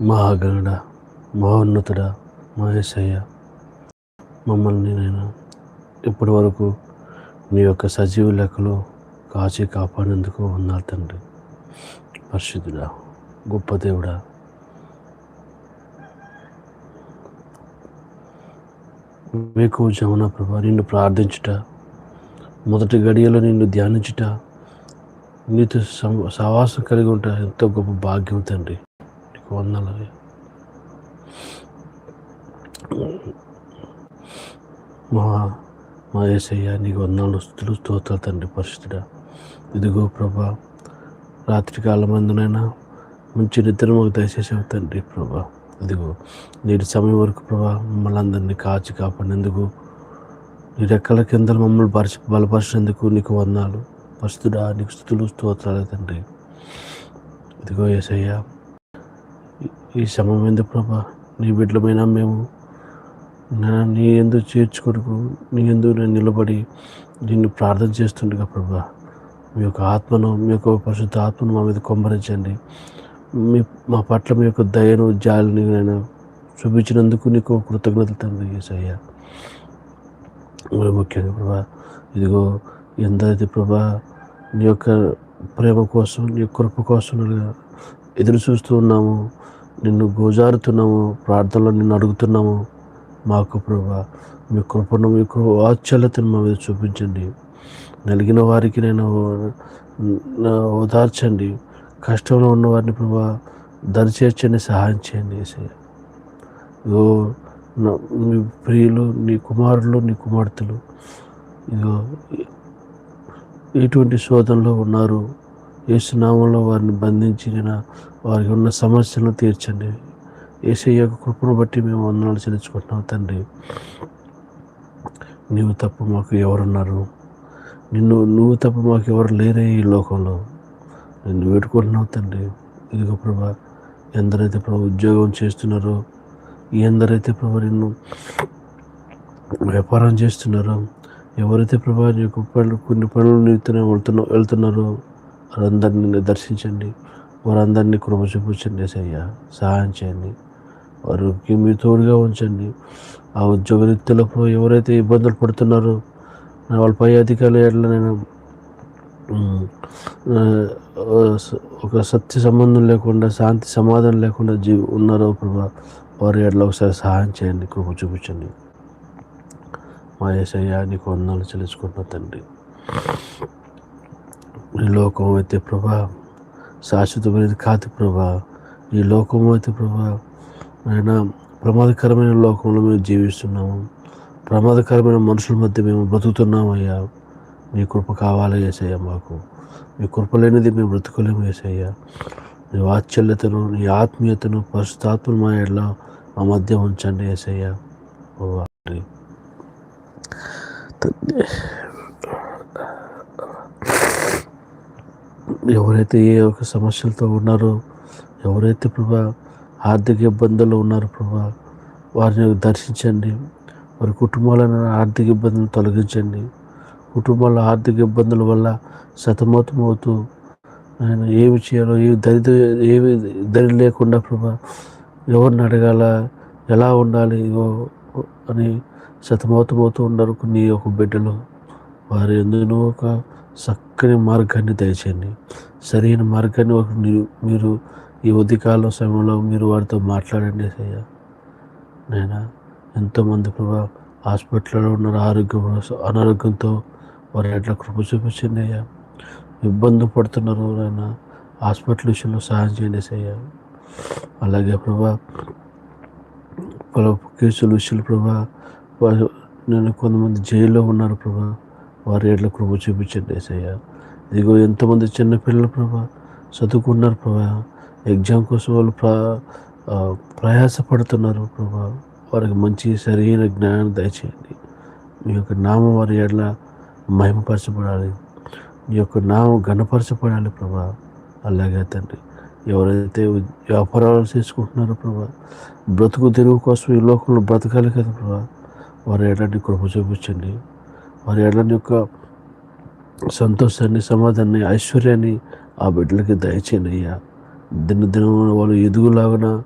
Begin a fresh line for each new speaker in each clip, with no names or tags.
మహాగణుడ మహోన్నతుడ మహేశయ్య మమ్మల్ని నేను ఇప్పటి వరకు నీ యొక్క సజీవ లెక్కలో కాచి కాపాడేందుకు ఉన్నారు తండ్రి. పరిశుద్ధుడా గొప్ప దేవుడా మీకు జమున ప్రభా నిన్ను ప్రార్థించుట మొదటి గడియలో నిన్ను ధ్యానించుట నీతో సవాసం సహవాసం కలిగి ఉంటా ఎంతో గొప్ప భాగ్యం తండ్రి. నీకు వందలవి మా మా ఏసయ్య నీకు వందలు స్థుతులు స్తోత్రాలు తండ్రి పరిశుద్ధుడా. ఇదిగో ప్రభా రాత్రి కాలమందునైనా మంచి నిద్ర మాకు దయచేసి తండ్రి ప్రభా. ఇదిగో నేటి సమయం వరకు ప్రభా మమ్మల్ని అందరినీ కాచి కాపాడినందుకు నీ రెక్కల కింద మమ్మల్ని పరిచి బలపరిచినందుకు నీకు వందాలు పరిశుద్ధుడా నీకు స్థుతులు స్తోత్రాలు తండ్రి. ఇదిగో ఏసయ్యా ఈ సమయం ఎందుకు ప్రభా నీ బిడ్డలమైన మేము నీ ఎందు చేర్చుకొడుకు నీ ఎందు నేను నిలబడి నిన్ను ప్రార్థన చేస్తుండగా ప్రభా మీ యొక్క ఆత్మను మీ యొక్క పరిశుద్ధ ఆత్మను మా మీద కొమ్మరించండి. మీ మా పట్ల మీ యొక్క దయను జాలిని నేను చూపించినందుకు నీకు కృతజ్ఞతలు తండ్రి యేసయ్య. మరి ముఖ్యంగా ప్రభా ఇదిగో ఎందరైతే ప్రభా నీ యొక్క ప్రేమ కోసం నీ కృప కోసం ఎదురు చూస్తూ ఉన్నాము నిన్ను గోజారుతున్నాము ప్రార్థనలో నిన్ను అడుగుతున్నాము మాకు ప్రభా మీ కృపను మీ కృప వాత్సల్యతను మా మీద చూపించండి. నలిగిన వారికి నేను ఓదార్చండి. కష్టంలో ఉన్న వారిని ప్రభా దరిచేర్చండి సహాయం చేయండి ఏసయ్య ఇగో నీ ప్రియులు నీ కుమారులు నీ కుమార్తెలు ఇగో ఎటువంటి శోధనలో ఉన్నారు. ఏసునామంలో వారిని బంధించి నేను వారికి ఉన్న సమస్యలను తీర్చండి. ఏసీ యొక్క కృపను బట్టి మేము వందనాలు చెల్లించుకుంటున్నాం తండ్రి. నీవు తప్ప మాకు ఎవరున్నారు? నిన్ను నువ్వు తప్ప మాకు ఎవరు లేరే ఈ లోకంలో? నేను వేడుకుంటున్నావు తండ్రి. ఇదిగో ప్రభా ఎందరైతే ప్రభు ఉద్యోగం చేస్తున్నారో ఎందరైతే ప్రభు నిన్ను వ్యాపారం చేస్తున్నారో ఎవరైతే ప్రభా నీ యొక్క పనులు కొన్ని పనులు నిమిత్తమే వెళ్తున్నా వెళ్తున్నారో వారందరినీ దర్శించండి. వారందరినీ కృప చూపించండి సయ్యా సహాయం చేయండి. వారికి మీ తోడుగా ఉంచండి. ఆ ఉద్యోగ రీత్యాలో ఎవరైతే ఇబ్బందులు పడుతున్నారో వాళ్ళ పై అధికారులు ఎట్లా నేను ఒక సత్య సంబంధం లేకుండా శాంతి సమాధానం లేకుండా జీ ఉన్నారో ప్రభా వారి ఎట్లా ఒకసారి సహాయం చేయండి కృప చూపించండి. మా ఏసయ్య నీకు వందనాలు చెల్లించుకుంటున్నా తండ్రి. ఈ లోకం అయితే ప్రభా శాశ్వతమైనది కాదు ప్రభా. ఈ లోకం అయితే ప్రభా ఆయన ప్రమాదకరమైన లోకంలో మేము జీవిస్తున్నాము. ప్రమాదకరమైన మనుషుల మధ్య మేము బ్రతుకుతున్నామయ్యా. మీ కృప కావాలి ఏసయ్య మాకు. మీ కృప లేనిది మేము బ్రతుకులేము ఏసయ్య నీ వాత్సల్యతను నీ ఆత్మీయతను పరిశుద్ధాత్మను మా ఎడ్ల మా మధ్య ఉంచండి ఏసయ్య ఓ ఎవరైతే ఏ ఒక సమస్యలతో ఉన్నారో ఎవరైతే ప్రభా ఆర్థిక ఇబ్బందులు ఉన్నారో ప్రభా వారిని దర్శించండి. వారి కుటుంబాలను ఆర్థిక ఇబ్బందులు తొలగించండి. కుటుంబాల ఆర్థిక ఇబ్బందుల వల్ల సతమతమవుతూ ఆయన ఏమి చేయాలో ఏమి దరిద్ర ఏమి దరి లేకుండా ప్రభా ఎవరిని అడగాల ఎలా ఉండాలి అని సతమతమవుతూ ఉన్నారు కొన్ని ఒక బిడ్డలు. వారి ఎందుకు ఒక చక్కని మార్గాన్ని దయచేయండి. సరైన మార్గాన్ని ఒక మీరు- మీరు ఈ ఉదయకాలం సమయంలో మీరు వారితో మాట్లాడండి అయ్యా. నేను ఎంతోమంది ప్రభా హాస్పిటల్లో ఉన్నారు ఆరోగ్యం అనారోగ్యంతో వారి ఎట్లా కృప చూపించింది అయ్యా ఇబ్బంది పడుతున్నారు నాయన హాస్పిటల్ విషయంలో సహాయం చేయండి అయ్యా అలాగే ప్రభా పలు కేసుల విషయాలు ప్రభా వారు నేను కొంతమంది జైల్లో ఉన్నారు ప్రభా. వారి ఎట్లా కృప చూపించండి ఏసయ్య ఇదిగో ఎంతమంది చిన్నపిల్లలు ప్రభా చదువుకున్నారు ప్రభా. ఎగ్జామ్ కోసం వాళ్ళు ప్రా ప్రయాసపడుతున్నారు ప్రభా. వారికి మంచి సరైన జ్ఞానం దయచేయండి. మీ యొక్క నామం వారి ఎట్లా మహిమపరచబడాలి. నీ యొక్క నామం ఘనపరచబడాలి ప్రభా. అలాగే తండ్రి ఎవరైతే వ్యాపారాలు చేసుకుంటున్నారో ప్రభా బ్రతుకు తెరువు కోసం ఈ లోకంలో బ్రతకాలి కదా ప్రభా. వారి ఎలాంటి కృప చూపించండి. వారి ఎలాంటి యొక్క సంతోషాన్ని సమాధాన్ని ఐశ్వర్యాన్ని ఆ బిడ్డలకి దయచేయండి అయ్యా. దిన వాళ్ళు ఎదుగులాగన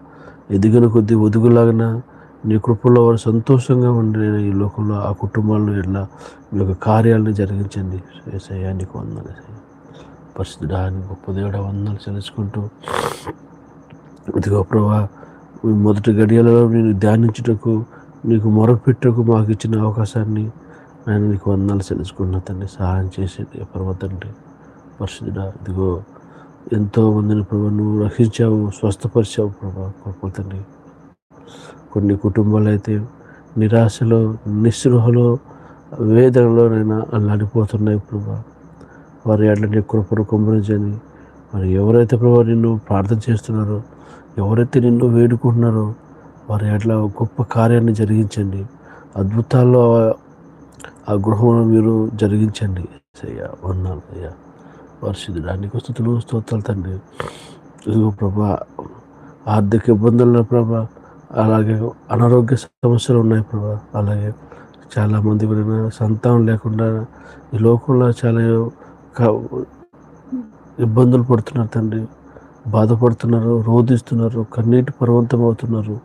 ఎదిగిన కొద్దీ ఒదుగులాగన నీ కృపలో వారు సంతోషంగా ఉండే ఈ లోకంలో ఆ కుటుంబాలను ఎట్లా మీ యొక్క కార్యాలను జరిగించండి. ఏసయ్యా నీకు వందలు పరిస్థితి నీ గొప్ప దేవుడ వందలు చెల్లించుకుంటూ. ఇదిగో ప్రభా మొదటి గడియలలో నేను ధ్యానించుటకు నీకు మొరపెట్టకు మాకు ఇచ్చిన అవకాశాన్ని నేను నీకు వందలు చెల్లించుకున్న తండ్రి. సహాయం చేసేది పర్వ తండ్రి. ఇదిగో ఎంతో మందిని ప్రభా నువ్వు రక్షించావు స్వస్థపరిచావు ప్రభా గొప్ప తండ్రి. కొన్ని కుటుంబాలు అయితే నిరాశలో నిస్పృహలో వేదనలోనైనా అల్లాడిపోతున్నాయి ప్రభా. వారి అట్లాంటి కృపను కుమ్మరించని మరి ఎవరైతే ప్రభా నిన్ను ప్రార్థన చేస్తున్నారో ఎవరైతే నిన్ను వేడుకుంటున్నారో వారి అట్లా గొప్ప కార్యాన్ని జరిగించండి. అద్భుతాల్లో ఆ గృహంలో మీరు జరిగించండి. అయ్యా వందాలు అయ్యా. పరిశుద్ధుడు అన్ని స్థుతులు స్తోత్రాలు తండ్రి. ఇదిగో ప్రభా ఆర్థిక ఇబ్బందుల్లో ప్రభా అలాగే అనారోగ్య సమస్యలు ఉన్నాయి ప్రభా. అలాగే చాలామంది కూడా సంతానం లేకుండా ఈ లోకంలో చాలా ఇబ్బందులు పడుతున్నారు తండ్రి. బాధపడుతున్నారు రోధిస్తున్నారు కన్నీటి పర్వంతం అవుతున్నారు.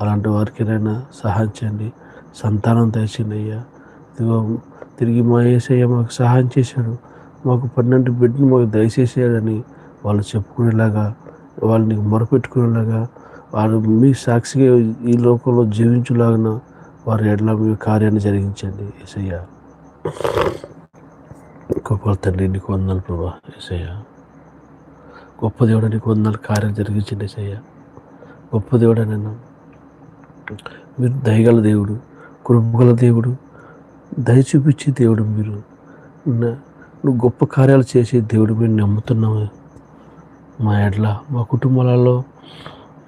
అలాంటి వారికి ఏదైనా సహాయం చేయండి. సంతానం దయచేయండి అయ్యా. ఇదిగో తిరిగి మా ఏసయ్య మాకు సహాయం చేశాడు. మాకు పన్నెండు బిడ్డను మాకు దయచేసాడని వాళ్ళు చెప్పుకునేలాగా వాళ్ళని మొరపెట్టుకునేలాగా వారు మీ సాక్షిగా ఈ లోకంలో జీవించులాగిన వారి ఎడల మీ కార్యాన్ని జరిగించండి ఏసయ్య? గొప్ప తండ్రి నీకు వందలు ప్రభా ఏసయ్య. గొప్ప దేవుడు నీకు వందలు కార్యం జరిగించండి ఏసయ్య. గొప్ప దేవుడు నేను మీరు దయగల దేవుడు కృపగల దేవుడు దయ చూపించే దేవుడు మీరు. నువ్వు గొప్ప కార్యాలు చేసే దేవుడు మీరు నమ్ముతున్నావు మా ఎడ్ల మా కుటుంబాలలో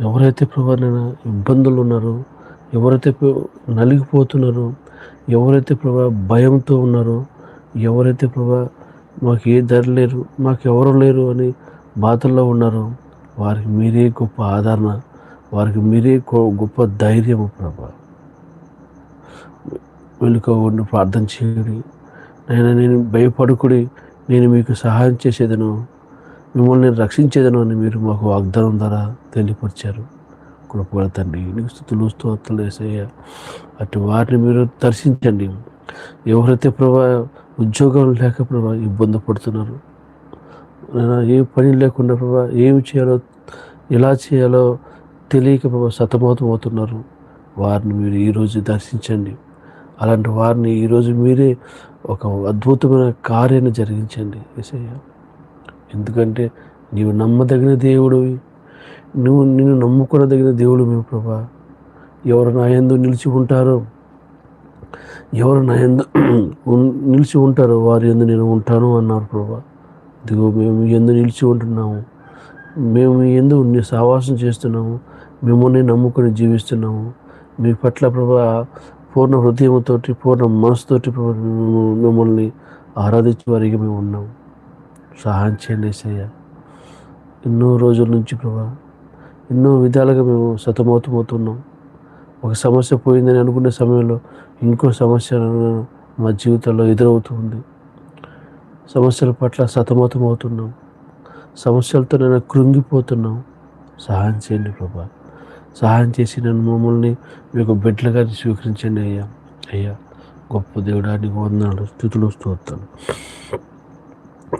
ఎవరైతే ప్రభావైనా ఇబ్బందులు ఉన్నారో ఎవరైతే నలిగిపోతున్నారో ఎవరైతే ప్రభా భయంతో ఉన్నారో ఎవరైతే ప్రభా మాకు ఏ ధర లేరు మాకు ఎవరు లేరు అని బాధల్లో ఉన్నారో వారికి మీరే గొప్ప ఆదరణ వారికి మీరే గొప్ప ధైర్యము ప్రభా. వెనుక ప్రార్థన చేయడి. నేను నేను భయపడుకుడి నేను మీకు సహాయం చేసేదను. మిమ్మల్ని రక్షించేదను అని మీరు మాకు వాగ్దానం ద్వారా తెలియపరిచారు. కృపగల తండ్రి నీకు స్థుతులు స్తోత్రాలు వేసయ్య అటు వారిని మీరు దర్శించండి. ఎవరైతే ప్రభా ఉద్యోగం లేక ప్రభా ఇబ్బంది పడుతున్నారు ఏ పని లేకుండా ప్రభా ఏమి చేయాలో ఎలా చేయాలో తెలియక ప్రభా సతమతం అవుతున్నారు వారిని మీరు ఈరోజు దర్శించండి. అలాంటి వారిని ఈరోజు మీరే ఒక అద్భుతమైన కార్యాన్ని జరిగించండి ఏసయ్య. ఎందుకంటే నీవు నమ్మదగిన దేవుడివి. నువ్వు నిన్ను నమ్ముకునదగిన దేవుడు మేము ప్రభా. ఎవరు నా ఎందు నిలిచి ఉంటారో ఎవరు నా ఎందు నిలిచి ఉంటారో వారి ఎందు నేను ఉంటాను అన్నారు ప్రభా. ఇదిగో మేము ఎందు నిలిచి ఉంటున్నాము. మేము ఎందు నీ సావాసం చేస్తున్నాము. మిమ్మల్ని నమ్ముకొని జీవిస్తున్నాము. మీ పట్ల ప్రభా పూర్ణ హృదయంతో పూర్ణ మనసుతోటి మిమ్మల్ని ఆరాధించే వారికి మేము ఉన్నాము. సహాయం చేయండి ఏసయ్య. ఎన్నో రోజుల నుంచి ప్రభా ఎన్నో విధాలుగా మేము సతమతమవుతున్నాం. ఒక సమస్య పోయిందని అనుకునే సమయంలో ఇంకో సమస్య మా జీవితంలో ఎదురవుతుంది సమస్యల పట్ల సతమతం అవుతున్నాం సమస్యలతో నేను కృంగిపోతున్నాం. సహాయం చేయండి ప్రభా. సహాయం చేసి నన్ను మమ్మల్ని మీకు బిడ్డలుగా స్వీకరించండి అయ్యా. అయ్యా గొప్ప దేవుడానికి వందనాలు వస్తూ స్తోత్రాలు.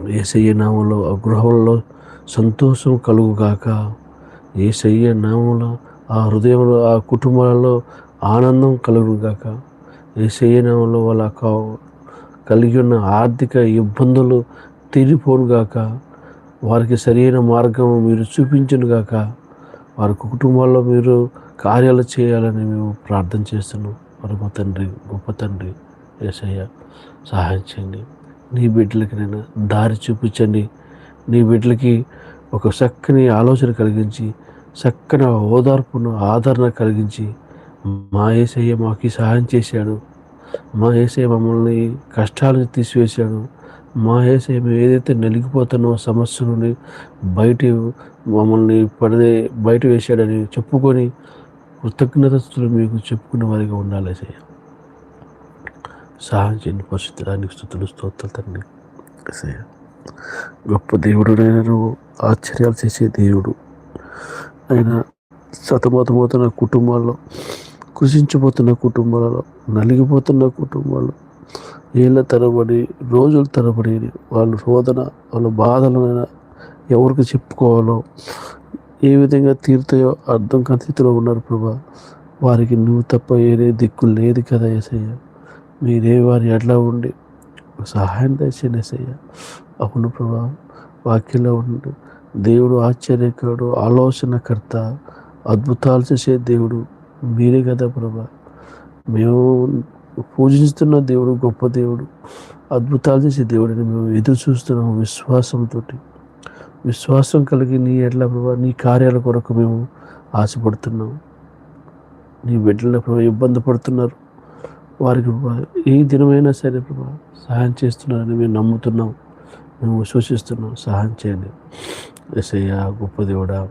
ఏసయ్య నామంలో ఆ గృహంలో సంతోషం కలుగుగాక. ఏసయ్య నామంలో ఆ హృదయంలో ఆ కుటుంబాలలో ఆనందం కలుగుగాక. ఏసయ్య నామంలో వాళ్ళ కలిగి ఉన్న ఆర్థిక ఇబ్బందులు తీరిపోనుగాక. వారికి సరైన మార్గం మీరు చూపించనుగాక. వారి కుటుంబాల్లో మీరు కార్యాలు చేయాలని మేము ప్రార్థన చేస్తున్నాం. పరమ తండ్రి గొప్ప తండ్రి ఏసయ్య సహాయం చేయండి. నీ బిడ్డలకి నేను దారి చూపించండి. నీ బిడ్డలకి ఒక చక్కని ఆలోచన కలిగించి చక్కని ఓదార్పును ఆదరణ కలిగించి మా ఏసయ్య మాకు సహాయం చేశాడు. మా ఏసయ్య మమ్మల్ని కష్టాలను తీసివేశాడు. మా ఏసయ్య మేము ఏదైతే నలిగిపోతున్నో సమస్య నుండి బయట మమ్మల్ని పడదే బయట వేసాడని చెప్పుకొని కృతజ్ఞతలు మీకు చెప్పుకున్న వారిగా ఉండాలి ఏసయ్య. సహాయం చేయండి. పరిశుద్ధానికి స్థుతులు స్తోత్రాలు తండ్రి. గొప్ప దేవుడు నేను ఆశ్చర్యాలు చేసే దేవుడు. ఆయన సతమతమవుతున్న కుటుంబాల్లో కృషించిపోతున్న కుటుంబాలలో నలిగిపోతున్న కుటుంబాలు ఏళ్ళ తరబడి రోజుల తరబడి వాళ్ళ శోధన వాళ్ళ బాధలనైనా ఎవరికి చెప్పుకోవాలో ఏ విధంగా తీరుతాయో అర్థం కాని స్థితిలో ఉన్నారు ప్రభా. వారికి నువ్వు తప్ప ఏదే దిక్కు లేదు కదా ఏసయ్య. మీరే వారి ఎట్లా ఉండి సహాయం దయచేయండి అవును ప్రభా వాక్యంలో ఉండి. దేవుడు ఆశ్చర్యకరుడు ఆలోచనకర్త అద్భుతాలు చేసే దేవుడు మీరే కదా ప్రభా. మేము పూజిస్తున్న దేవుడు గొప్ప దేవుడు అద్భుతాలు చేసే దేవుడిని మేము ఎదురు చూస్తున్నాము విశ్వాసంతో విశ్వాసం కలిగి నీ ఎట్లా ప్రభా నీ కార్యాల కొరకు మేము ఆశపడుతున్నాము. నీ బిడ్డల ప్రభా ఇబ్బంది పడుతున్నారు. వారికి ఏ దినమైనా సరే ప్రభా సహాయం చేస్తున్నారని మేము నమ్ముతున్నాం. మేము విశ్వసిస్తున్నాం. సహాయం చేయండి. ఎస్ఐయ గొప్ప దేవుడా.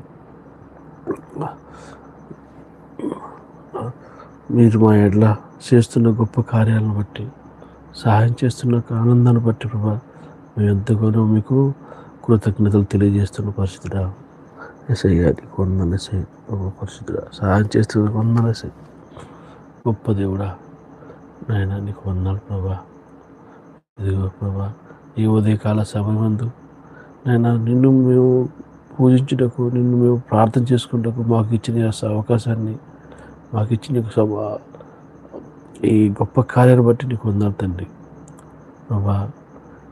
మీరు మా ఎడ్ల చేస్తున్న గొప్ప కార్యాలను బట్టి సహాయం చేస్తున్న ఆనందాన్ని బట్టి ప్రభా మేము ఎంతగానో మీకు కృతజ్ఞతలు తెలియజేస్తున్న పరిస్థితిరా ఎస్ఐ గారికి వందనసై పరిస్థితిరా సహాయం చేస్తున్న వందనసై గొప్ప దేవుడా. నాయన నీకు వందాలు ప్రభా. ఇదిగో ప్రభా ఈ ఉదయకాల సమయమందు నాయన నిన్ను మేము పూజించుటకు నిన్ను మేము ప్రార్థన చేసుకుంటకు మాకు ఇచ్చిన అవకాశాన్ని మాకు ఇచ్చిన ఈ గొప్ప కార్యాన్ని బట్టి నీకు వందాలు తండ్రి. ప్రభా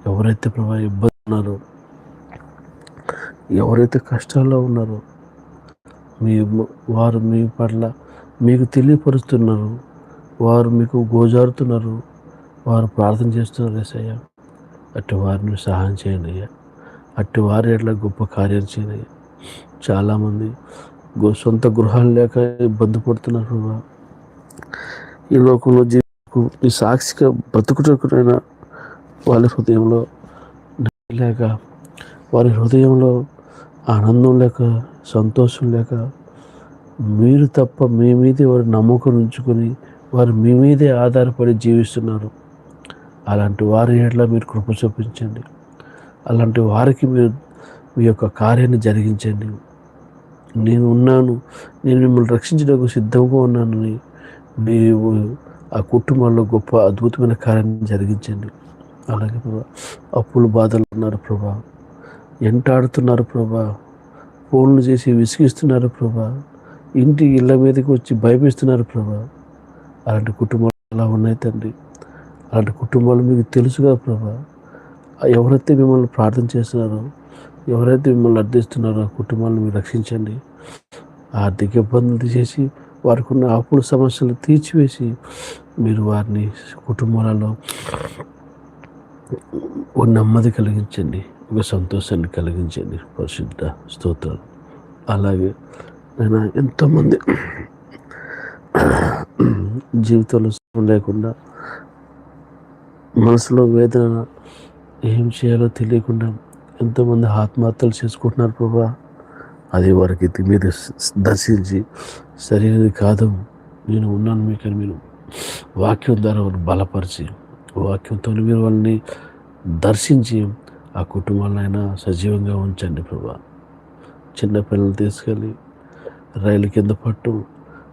ఎవరైతే ప్రభా ఇబ్బంది ఉన్నారో ఎవరైతే కష్టాల్లో ఉన్నారో మీ వారు మీ పట్ల మీకు తెలియపరుస్తున్నారు వారు మీకు గోజారుతున్నారు. వారు ప్రార్థన చేస్తున్నారు ఏసయ్య. అట్టి వారిని సహాయం చేయండి అయ్యా. అట్టి వారి ఎట్లా గొప్ప కార్యం చేయండి చాలామంది చాలామంది సొంత గృహాలు లేక ఇబ్బంది పడుతున్నారు ప్రభా. ఈ లోకంలో జీవికు ఈ సాక్షిగా బతుకుటకునైనా వాళ్ళ హృదయంలో లేక వారి హృదయంలో ఆనందం లేక సంతోషం లేక మీరు తప్ప మీ మీదే వారి నమ్మకం ఉంచుకొని వారు మీ మీదే ఆధారపడి జీవిస్తున్నారు. అలాంటి వారి ఎట్లా మీరు కృప చూపించండి. అలాంటి వారికి మీరు మీ యొక్క కార్యాన్ని జరిగించండి. నేను ఉన్నాను. నేను మిమ్మల్ని రక్షించడానికి సిద్ధంగా ఉన్నానని మీరు ఆ కుటుంబంలో గొప్ప అద్భుతమైన కార్యాన్ని జరిగించండి. అలాగే ప్రభా అప్పులు బాధలు ఉన్నారు ప్రభా. ఎంటాడుతున్నారు ప్రభా. ఫోన్లు చేసి విసిగిస్తున్నారు ప్రభా. ఇంటి ఇళ్ళ మీదకి వచ్చి భయపిస్తున్నారు ప్రభా. అలాంటి కుటుంబాలు ఎలా ఉన్నాయి తండ్రి? అలాంటి కుటుంబాలు మీకు తెలుసుగా ప్రభా? ఎవరైతే మిమ్మల్ని ప్రార్థన చేస్తున్నారో ఎవరైతే మిమ్మల్ని అర్థిస్తున్నారో ఆ కుటుంబాలను మీరు రక్షించండి. ఆర్థిక ఇబ్బందులు తీసేసి వారికి ఉన్న అప్పుల సమస్యలు తీర్చివేసి మీరు వారిని కుటుంబాలలో ఒక నెమ్మది కలిగించండి. ఒక సంతోషాన్ని కలిగించండి. పరిశుద్ధ స్తోత్రాలు. అలాగే నేను ఎంతోమంది జీవితంలో లేకుండా మనసులో వేదన ఏం చేయాలో తెలియకుండా ఎంతోమంది ఆత్మహత్యలు చేసుకుంటున్నారు ప్రభా. అది వారికి మీరు దర్శించి సరైనది కాదు నేను ఉన్నాను మీకని మీరు వాక్యం ద్వారా వారు బలపరిచి వాక్యంతో మీరు వాళ్ళని దర్శించి ఆ కుటుంబాలైనా సజీవంగా ఉంచండి ప్రభా. చిన్నపిల్లలు తీసుకెళ్ళి రైలు కింద పట్టు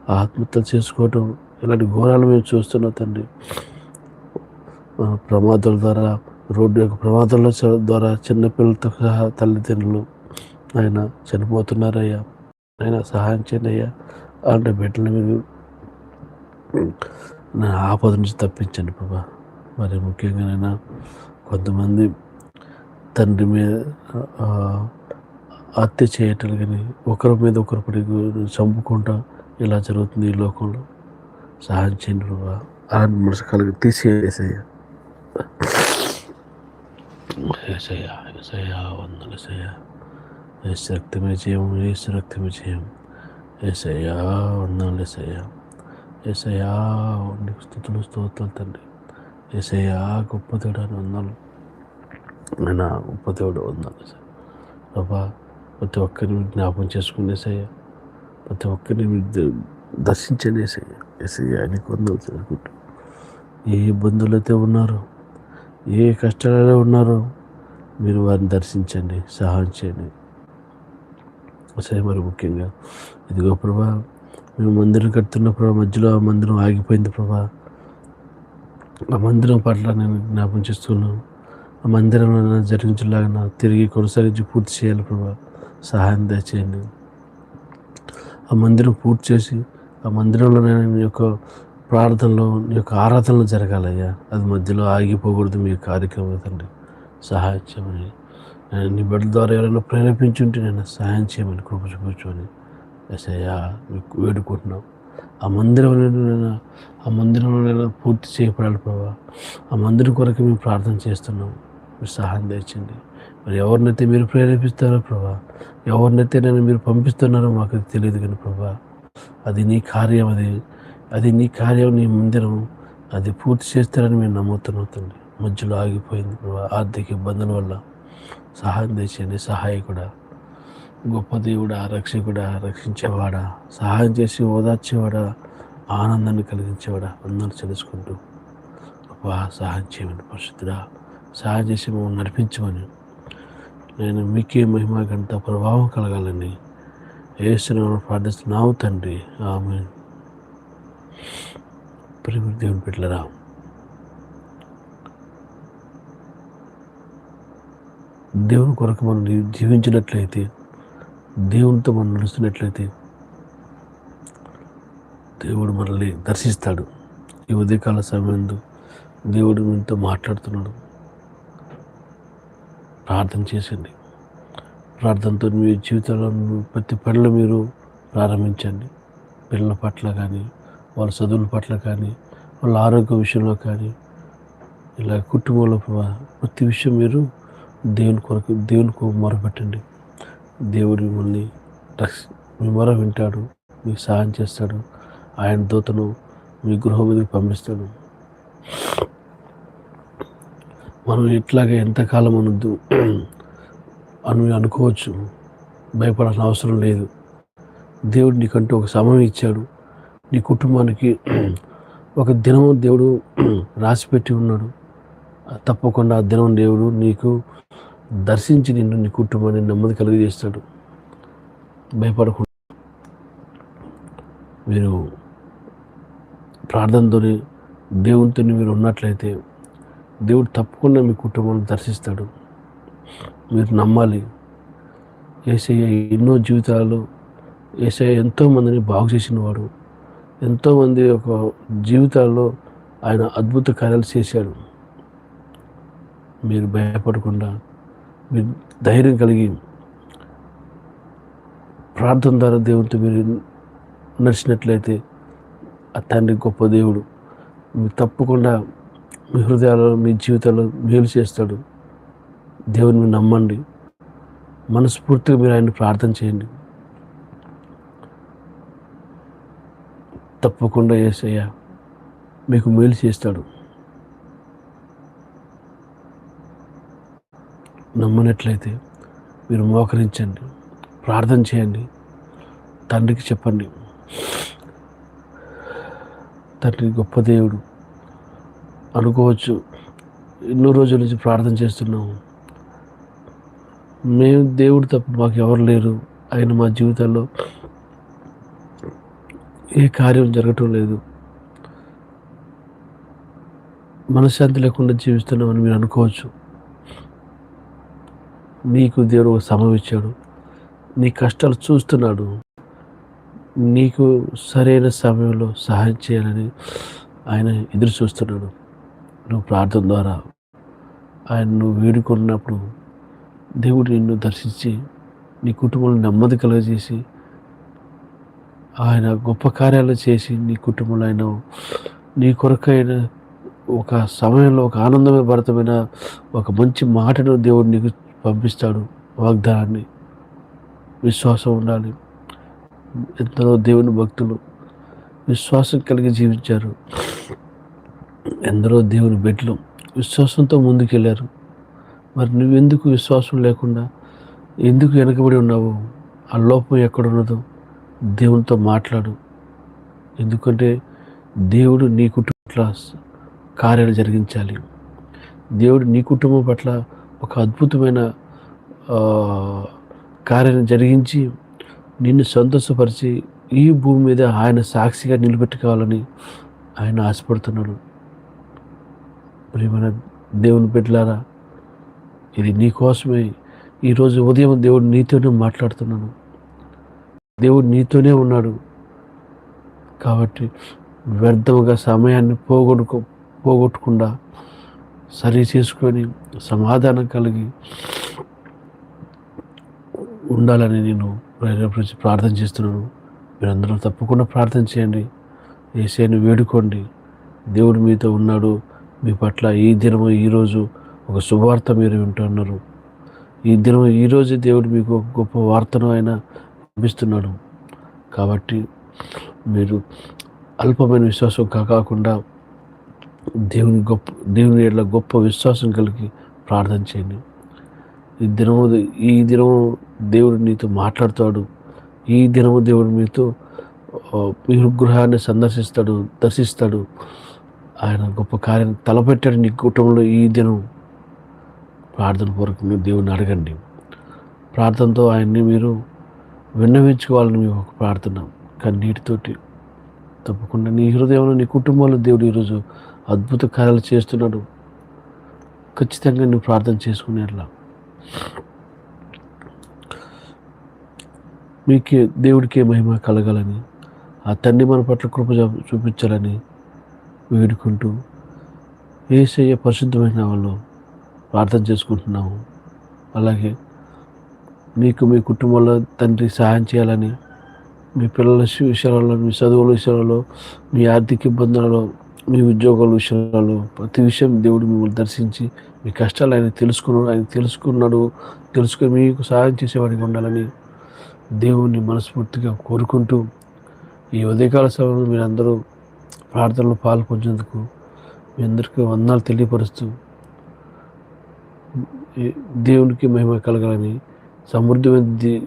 ఆత్మహత్యలు చేసుకోవటం ఇలాంటి ఘోరాలు మేము చూస్తున్నాం తండ్రి. ప్రమాదాల ద్వారా రోడ్డు యొక్క ప్రమాదాల ద్వారా చిన్నపిల్లలతో సహా తల్లిదండ్రులు ఆయన చనిపోతున్నారయ్యా. ఆయన సహాయం చేయండి అయ్యా. అంటే బిడ్డలు మీరు నా ఆపద నుంచి తప్పించండి బాబా మరి ముఖ్యంగా నేను కొంతమంది తండ్రి మీద హత్య చేయటం కానీ ఒకరి మీద ఒకరు పడి చంపుకుంటా ఇలా జరుగుతుంది ఈ లోకంలో. సహాయం చేయండి ప్రభా. అలాంటి మనసు కలిగి తీసేసేయ్యా ఏసయ్యా ఏసయ్యా వందలు ఏసయ్యా. ఏసు రక్తమే చేయం ఏసు రక్తమే చేయం ఏసయ్యా వందలు ఏసయ్యా. ఏసయ్యా నీకు స్థుతులు స్తోత్రాలు తండ్రి. ఏసయ్యా గొప్ప అని వందలు. నేను గొప్ప దేవుడు వందలు ప్రభా ప్రతి ఒక్కరిని జ్ఞాపం చేసుకునేసయ్యా ప్రతి ఒక్కరిని మీరు దర్శించండి ఏసయ్య. ఏసయ్య ఆయనకు వందలు ఏ ఇబ్బందులు అయితే ఉన్నారో ఏ కష్టాలలో ఉన్నారో మీరు వారిని దర్శించండి సహాయం చేయండి. సరే మరి ముఖ్యంగా ఇదిగో ప్రభా మేము మందిరం కడుతున్న ప్రభా మధ్యలో ఆ మందిరం ఆగిపోయింది ప్రభా. ఆ మందిరం పట్ల నేను జ్ఞాపం చేస్తున్నాను. ఆ మందిరం జరిగించలాగా తిరిగి కొనసాగించి పూర్తి చేయాలి ప్రభా. సహాయం దయచేయండి. ఆ మందిరం పూర్తి చేసి ఆ మందిరంలో నేను మీ యొక్క ప్రార్థనలో మీ యొక్క ఆరాధనలు జరగాలయ్యా. అది మధ్యలో ఆగిపోకూడదు మీ కార్యక్రమం తండ్రి. సహాయం చేయమని. నేను నీ బిడ్డల ద్వారా ఎవరైనా ప్రేరేపించుంటే నేను సహాయం చేయమని కృప చూపించమని ఎసయ్యా మీకు వేడుకుంటున్నాం. ఆ మందిరం నేను ఆ మందిరంలో నేను పూర్తి చేయబడాలి ప్రభా. ఆ మందిరం కొరకు మేము ప్రార్థన చేస్తున్నాం. మీరు సహాయం తెచ్చండి మరి ఎవరినైతే మీరు ప్రేరేపిస్తారో ప్రభా ఎవరినైతే నేను మీరు పంపిస్తున్నారో మాకు తెలియదు కానీ ప్రభా అది నీ కార్యం అది. అది నీ కార్యం నీ మందిరం. అది పూర్తి చేస్తారని మేము నమ్ముతున్నాం తండ్రి. మధ్యలో ఆగిపోయింది ప్రభా ఆర్థిక ఇబ్బందుల వల్ల. సహాయం తెచ్చండి సహాయకుడా. గొప్ప దేవుడా రక్షకుడా రక్షించేవాడా. సహాయం చేసి ఓదార్చేవాడా. ఆనందాన్ని కలిగించేవాడా. అందరూ తెలుసుకుంటూ గొప్ప సహాయం చేయమని పరిశుద్ధుడా. సహాయం చేసి మమ్మల్ని నడిపించమని నేను మీకే మహిమ గంట ప్రభావం కలగాలని ఏసునామని ప్రార్థిస్తున్నావు తండ్రి. ఆమె ప్రేమ దేవుని పెట్టలరా దేవుని కొరకు మనం జీవించినట్లయితే దేవునితో మనం నడుస్తున్నట్లయితే దేవుడు మనల్ని దర్శిస్తాడు. ఈ ఉదయకాల సమయంలో దేవుడు మనతో మాట్లాడుతున్నాడు. ప్రార్థన చేసండి ప్రార్థనతో మీ జీవితంలో ప్రతి పనులు మీరు ప్రారంభించండి. పిల్లల పట్ల కానీ వాళ్ళ చదువుల పట్ల కానీ వాళ్ళ ఆరోగ్య విషయంలో కానీ ఇలా కుటుంబంలో ప్రతి విషయం మీరు దేవుని కొరకు దేవునికి మొరపెట్టండి. దేవుడు మిమ్మల్ని రక్ష మీ మొర వింటాడు మీకు సహాయం చేస్తాడు. ఆయన దూతను మీ గృహం మీదకి పంపిస్తాడు. మనం ఇట్లాగే ఎంతకాలం అనొద్దు. అని అనుకోవచ్చు. భయపడాల్సిన అవసరం లేదు. దేవుడు నీకంటూ ఒక సమయం ఇచ్చాడు. నీ కుటుంబానికి ఒక దినం దేవుడు రాసిపెట్టి ఉన్నాడు. తప్పకుండా ఆ దినం దేవుడు నీకు దర్శించి నిన్ను నీ కుటుంబాన్ని నెమ్మది కలిగజేస్తాడు. భయపడకుండా మీరు ప్రార్థనతోని దేవునితో మీరు ఉన్నట్లయితే దేవుడు తప్పకుండా మీ కుటుంబాన్ని దర్శిస్తాడు. మీరు నమ్మాలి. ఏసయ్య ఎన్నో జీవితాలు ఏసయ్య ఎంతోమందిని బాగు చేసినవాడు. ఎంతోమంది ఒక జీవితాల్లో ఆయన అద్భుత కార్యాలు చేశాడు. మీరు భయపడకుండా మీరు ధైర్యం కలిగి ప్రార్థన ద్వారా దేవునితో మీరు నడిచినట్లయితే ఆ తండ్రి గొప్ప దేవుడు. మీరు తప్పకుండా మీ హృదయాల్లో మీ జీవితంలో మేలు చేస్తాడు. దేవుని మీరు నమ్మండి. మనస్ఫూర్తిగా మీరు ఆయన ప్రార్థన చేయండి. తప్పకుండా ఏసయ్య మీకు మేలు చేస్తాడు. నమ్మనట్లయితే మీరు మోకరించండి. ప్రార్థన చేయండి. తండ్రికి చెప్పండి. తండ్రి గొప్ప దేవుడు. అనుకోవచ్చు. ఎన్నో రోజుల నుంచి ప్రార్థన చేస్తున్నాము. మేము దేవుడు తప్ప మాకు ఎవరు లేరు. ఆయన మా జీవితాల్లో ఏ కార్యం జరగటం లేదు. మనశ్శాంతి లేకుండా జీవిస్తున్నామని మీరు అనుకోవచ్చు. నీకు దేవుడు ఒక సమయం ఇచ్చాడు. నీ కష్టాలు చూస్తున్నాడు. నీకు సరైన సమయంలో సహాయం చేయాలని ఆయన ఎదురు చూస్తున్నాడు. నువ్వు ప్రార్థన ద్వారా ఆయన నువ్వు వేడుకున్నప్పుడు దేవుడు నిన్ను దర్శించి నీ కుటుంబంలో నెమ్మది కలుగజేసి ఆయన గొప్ప కార్యాలు చేసి నీ కుటుంబంలో ఆయన నీ కొరకైన ఒక సమయంలో ఒక ఆనందమైన భరతమైన ఒక మంచి మాటను దేవుడు నీకు పంపిస్తాడు వాగ్దానాన్ని. విశ్వాసం ఉండాలి. ఎంతలో దేవుని భక్తులు విశ్వాసం కలిగి జీవించారు. ఎందరో దేవుని బిడ్డలు విశ్వాసంతో ముందుకెళ్ళారు మరి నువ్వెందుకు విశ్వాసం లేకుండా ఎందుకు వెనకబడి ఉన్నావు? ఆ లోపం ఎక్కడున్నదో దేవునితో మాట్లాడు. ఎందుకంటే దేవుడు నీ కుటుంబం పట్ల కార్యాలు జరిగించాలి. దేవుడు నీ కుటుంబం పట్ల ఒక అద్భుతమైన కార్యాన్ని జరిగించి నిన్ను సంతోషపరిచి ఈ భూమి మీద ఆయన సాక్షిగా నిలబెట్టుకోవాలని ఆయన ఆశపడుతున్నాడు. ప్రేమ దేవుని బిడ్డలారా ఇది నీకోసమే ఈరోజు ఉదయం దేవుడు నీతోనే మాట్లాడుతున్నాను. దేవుడు నీతోనే ఉన్నాడు. కాబట్టి వ్యర్థముగా సమయాన్ని పోగొట్టుకో పోగొట్టకుండా సరి చేసుకొని సమాధానం కలిగి ఉండాలని నేను ప్రేరేపించి ప్రార్థన చేస్తున్నాను. మీరందరూ తప్పకుండా ప్రార్థన చేయండి. ఏసైని వేడుకోండి. దేవుడు మీతో ఉన్నాడు. మీ పట్ల ఈ దినము ఈరోజు ఒక శుభవార్త మీరు వింటున్నారు ఈ దినం ఈరోజు దేవుడు మీకు ఒక గొప్ప వార్తను ఆయన పంపిస్తున్నాడు. కాబట్టి మీరు అల్పమైన విశ్వాసం కాకుండా దేవుని గొప్ప దేవుని ఎట్లా గొప్ప విశ్వాసం కలిగి ప్రార్థన చేయండి. ఈ దినము ఈ దినము దేవుడు నీతో మాట్లాడుతాడు. ఈ దినము దేవుడు మీతో మీ గృహాన్ని సందర్శిస్తాడు దర్శిస్తాడు. ఆయన గొప్ప కార్యం తలపెట్టాడు నీ కుటుంబంలో ఈ దినం. ప్రార్థన పూర్వకంగా దేవుని అడగండి. ప్రార్థనతో ఆయన్ని మీరు విన్నవించుకోవాలని మేము ఒక ప్రార్థన కన్నీటితోటి తప్పకుండా నీ హృదయంలో నీ కుటుంబంలో దేవుడు ఈరోజు అద్భుత కార్యాలు చేస్తున్నాడు. ఖచ్చితంగా నువ్వు ప్రార్థన చేసుకునేట్లా మీకే దేవుడికే మహిమ కలగాలని ఆ తండ్రి మన పట్ల కృప చూపించాలని వేడుకుంటూ ఏసయ్య పరిశుద్ధమైన వాళ్ళు ప్రార్థన చేసుకుంటున్నాము. అలాగే మీకు మీ కుటుంబంలో తండ్రి సహాయం చేయాలని మీ పిల్లల విషయాలలో మీ చదువుల విషయాలలో మీ ఆర్థిక ఇబ్బందులలో మీ ఉద్యోగాల విషయాలలో ప్రతి విషయం దేవుడు మిమ్మల్ని దర్శించి మీ కష్టాలు ఆయన తెలుసుకున్నాడు ఆయన తెలుసుకున్నాడు. తెలుసుకుని మీకు సహాయం చేసేవాడికి ఉండాలని దేవుణ్ణి మనస్ఫూర్తిగా కోరుకుంటూ ఈ ఉదయకాల సమయంలో మీరందరూ ప్రార్థనలో పాల్పొంచేందుకు మీ అందరికీ వందనాలు తెలియపరుస్తూ దేవునికి మహిమ కలగాలని సమృద్ధమైన దీ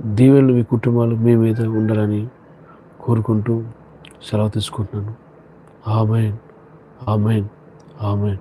దీవెనలు మీ కుటుంబాలు మీ మీద ఉండాలని కోరుకుంటూ సెలవు తీసుకుంటున్నాను. ఆమెన్. ఆమెన్. ఆమెన్.